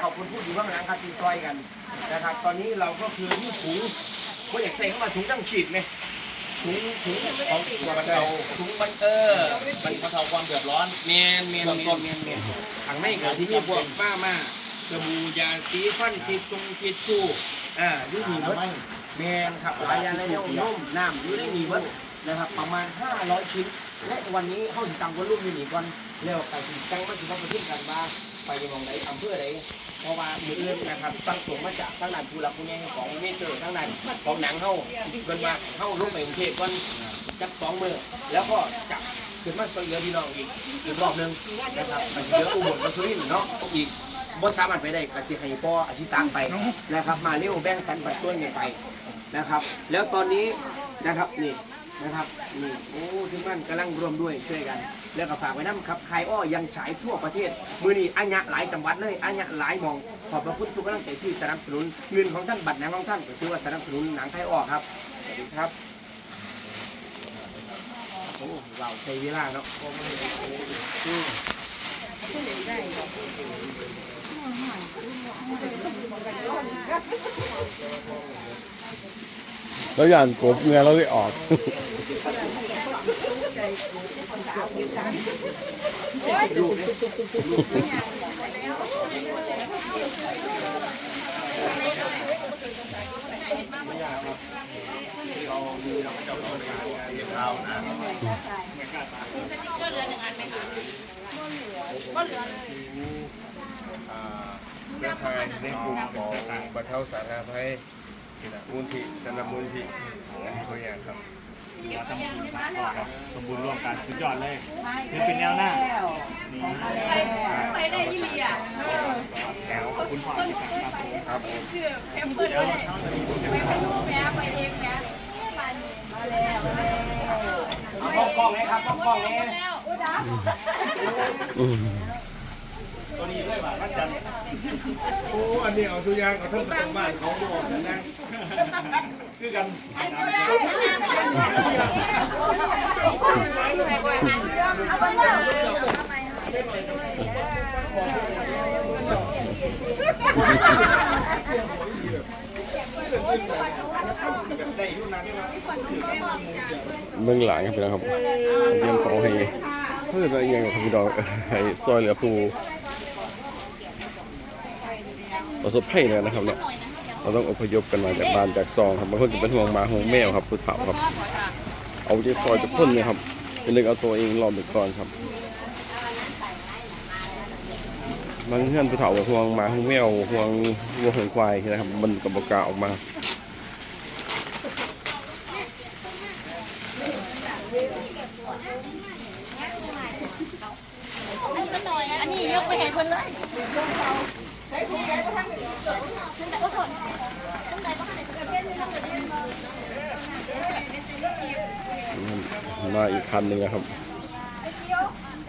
ขอบคุณผู้อยู่เบื้องหลังครับที่ซอยกันนะครับ ตอนนี้เราก็คือที่ถุงก็อยากใส่เข้ามาถุงตั้งฉีดไหมถุงถุงของบรรเทาถุงบรรเออมันบรรเทาความเดือดร้อนเมียนเมียนเมียนเมียนเมียนถังไม่เกิดที่นี่พวกป้ามาสบู่ยาสีฟันทิชชงทิชชู่อ่ายูนีเบิร์ดเมียนครับหลายอย่างเลยเนี่ยนุ่มน้ำยูได้มีเบิร์ดนะครับประมาณ 500 ชิ้น และวันนี้เข้าถึงตังค์วอลลุ่มอยู่นี่ก่อนเร็วไปถึงตังค์มาถึงว่าประเทศกันบ้าง ไปยังมองไหนอำเภอไหนเพราะว่ามืออื่นนะครับตั้งตัวมาจากทั้งนั้นผู้หลักผู้ใหญ่ของเมเจอร์ทั้งนั้นของหนังเข้าเกินมาเข้าลงไปกรุงเทพก่อนจักสองมือแล้วก็จับขึ้นมาช่วยเหลือพี่น้องอีกอีกรอบหนึ่งนะครับมันเหลืออุบลกับสุรินทร์เนาะอีกบ่สามารถไปได้กสิให้พ่ออาชิตางไปนะครับ มาเร็วแบ่งสรรปัดส่วนไปนะครับ แล้วตอนนี้นะครับนี่ นะครับนี่โอ้ทุกท่านกำลังร่วมด้วยช่วยกัน แล้วก็ฝากไว้น้ำครับคายอ้อยังฉายทั่วประเทศ มือนี้อัญญะหลายจังหวัดเลยอัญญะหลายหมอง ขอบพระคุณทุกกำลังใจที่สนับสนุนเงินของท่านบัตรหนังของท่านก็ถือว่าสนับสนุนหนังไทยอ้อครับสวัสดีครับโอ้เราใช้เวลาเนาะ แล้วอย่างกบเงือเราได้ออก เครือข่ายในกลุ่มของบรรเทาสาธารณภัย มูลที่สนับมูลที่อันนี้ตัวอย่างครับสมบูรณ์ร่วมกันสุดยอดเลยนี่เป็นแนวหน้านี่ไปได้ยี่หลีอะแถวขอบคุณพ่อที่การครับผมครับผมแคมเปิดเลยไปให้ลูกแม่ไปเองแม่มาแล้วเอากล้องกล้องๆเลยครับกล้องกล้องๆเลยแล้ว ตัวนี้ด้วยว่ามันจะโอ้อันนี้เอาตัวอย่างเอาทั้งประจำบ้านเขาบอกกันนะคือกันเบื้องหลังครับพี่น้องครับเตรียมของให้เพื่ออะไรย่างครับพี่น้องให้ซอยเหลือปู ประสบภัยเลยนะครับเนี่ยเราต้องอพยพกันมาจากบ้านจากซองครับบางคนก็เป็นห่วงหมาห่วงแมวครับผู้เฒ่าครับ เอาใจซอยจะพ่นเนี่ยครับเป็นเรื่องเอาตัวเองรอดไปก่อนครับบางเพื่อนผู้เฒ่าก็ห่วงหมาห่วงแมวห่วงวัวห่วงควายนะครับ มันกับบกล้าออกมาอันนี้ยกไปเห็นคนเลย มาอีกคันหนึ่งนะครับ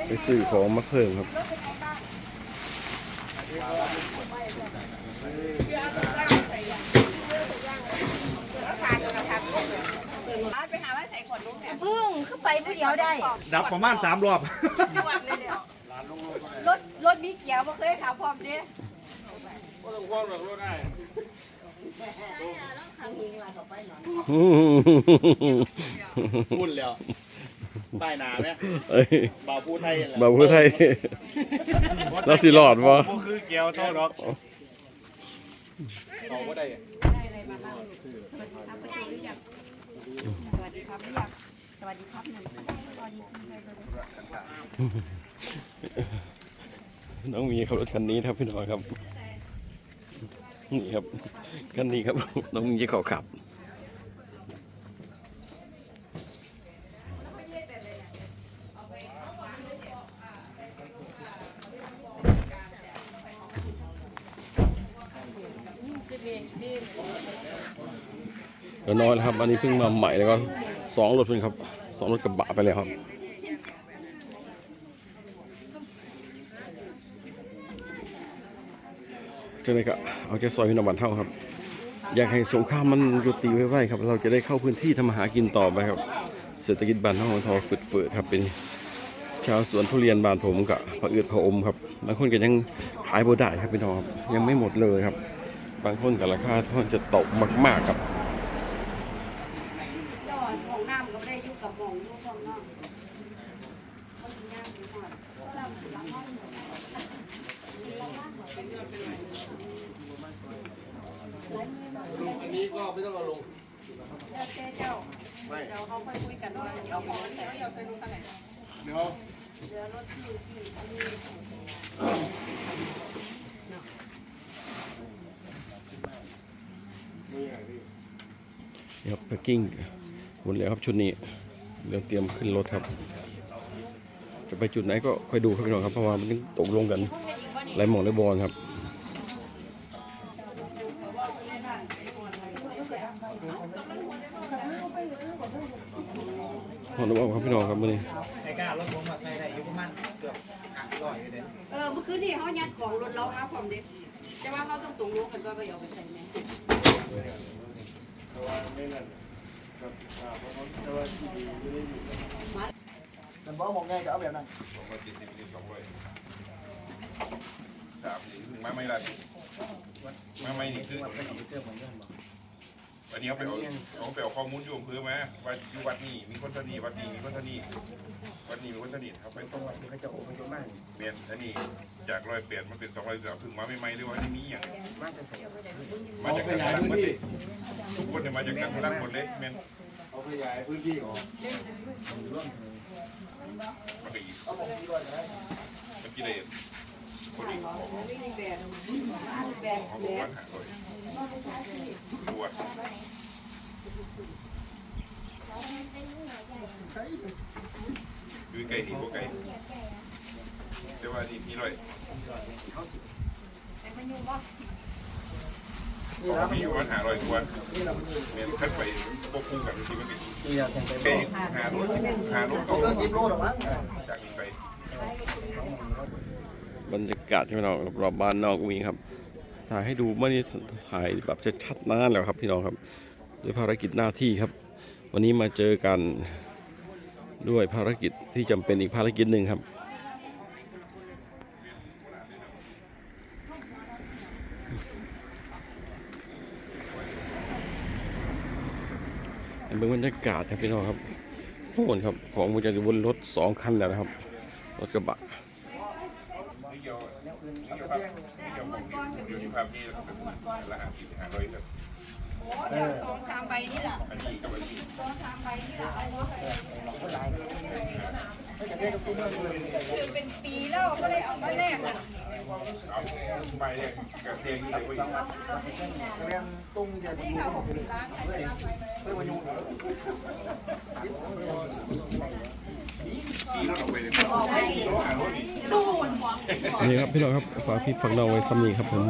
ไปซื้อของมาเพิ่มครับไปหาว่าใส่ขวดลูกเนี่ยพึ่งขึ้นไปผู้เดียวได้ ดับประมาณสามรอบรถรถมีเกียร์บ่เคยขับพร้อมดิ พูดแล้วป้ายหนาไหมเอ้ยบ่าวพูดไทยแหละบ่าวผู้ไทยเราสิรอดบ่บ่คือเกียวเท่าดอกเขาก็ได้สวัสดีครับพี่ยักษ์สวัสดีครับหนึ่งสวัสดีครับน้องมีขับรถคันนี้ครับพี่น้องครับ นี่ครับคันนี้ครับน้องมีเขาขับเดี๋ยวน้อยแล้วครับ อันนี้เพิ่งมาใหม่แล้วก็สองรถเพิ่งครับสองรถกระบะไปเลยครับ จ้าหน้ก็เอาแค่ซอยพินาบันเท่าครับ อยากให้สงครามมันยุติไว้ๆครับ เราจะได้เข้าพื้นที่ทำมาหากินต่อไปครับ เศรษฐกิจบ้านเฮาทอฝืดๆครับเป็นชาวสวนทุเรียนบานผมกับผะอืดผะอมครับบางคนก็ยังขายบ่ได้ครับพี่น้องครับยังไม่หมดเลยครับ บางคนกับราคาท่อนจะตกมาก ๆ ครับ จอดของน้ำก็ได้อยู่กับหมองอยู่ของนอกคนที่ย่างอยู่หอดเราสิละห้องหมด อันนี้ก็ ไม่ต้องเอาลงเจ้าเจ้าเดี๋ยวเขาค่อยคุยกันว่าเอาของใส่เอาใส่ลูกขนาดเดี๋ยวเดี๋ยวรถที่ที่อันนี้นี่ครับแพ็กกิ้งหมดแล้วครับชุดนี้เดี๋ยวเตรียมขึ้นรถครับ จะไปจุดไหนก็ค่อยดูครับพี่น้องครับเพราะว่ามันต้องตกลงกันหลายหมองหลายบอลครับ หอนุบอกครับพี่น้องครับมื่อนี้ไอ้ก้ารถผมมาใส่ได้อยู่ประมาณเกือบห้าร้อยเลยเออเมื่อคืนนี่เขายัดของรถเรามาพร้อมเด็กแต่ว่าเขาต้องตรงลงกันก็ไปเอาไปใส่แม่เพราะว่าไม่นั่นครับอ่าเพราะเขาแต่ว่าที่ดีไม่ได้อยู่มันบอกมองไงก็เอาแบบนั้นสองร้อยเจ็ดสิบสิบสองร้อยสามนี่ถึงมาไม่ละมาไม่นี่คือ วันนี้เอาไปเอาเอาไปเอาข้อมูลอยู่อำเภอมาว่าอยู่วัดนี้มีคนเท่านี้วัดนี้มีคนเท่านี้วัดนี้มีคนเท่านี้เขาไปตรงวัดนี้เขาจะโอ้ไปตรงมากเมียนอันนี้จากร้อยเปลี่ยนมาเป็นสองร้อยสามถึงมาไม่ไม่หรือว่าที่นี้อย่างมาจากการพลังหมดเลยทุกคนเนี่ยมาจากการพลังหมดเลยเมียนเอาขยายพื้นที่ออกมันก็อีกมันกี่เลยคนอีกของของเขาบอกว่าหาเลย ตัวคือไก่ดีกว่าไก่แต่ว่านี่พี่ร้อยนี่แล้วมีอยู่ว่าหาร้อยตัวเมนขึ้นไปควบคู่กันที่มันก็นี่แล้วแข่งไปไก่หาลูกหาลูกตเกินสิบโลหรอมั้งจากนี้ไปากาศที่พี่น้องรอบบ้านนอกมีครับ ถ่ายให้ดูไม่ได้ถ่ายแบบจะชัดนานแล้วครับพี่น้องครับด้วยภารกิจหน้าที่ครับ วันนี้มาเจอกันด้วยภารกิจที่จำเป็นอีกภารกิจหนึ่งครับเป็นบรรยากาศครับพี่น้องครับโอ้โหครับของมันจะบนรถสองคันแล้วนะครับ รถกระบะ นี่เดี๋ยวภาพนี่เกี่ยวของนี่เกี่ยวภาพนี่ละหาสิบหาร้อยครับโอ้เดี๋ยวสองชามใบนี่แหละอันนี้กับอันนี้สองชามใบนี่แหละเอาเนาะไม่จะเซ็นกับตู้เมืองเลยคือเป็นปีแล้วก็เลยเอามาแลก อะเอาไปเนี่ยกระเทียมนี่เลยว่าเรียนตุ้งเดียวนี่ค่ะหกสิบล้านใครจะรับไปเพื่อมายุ่งนี่ครับพี่น้องครับฝากพี่ฝักเราไว้ซ้ำนี้ครับผม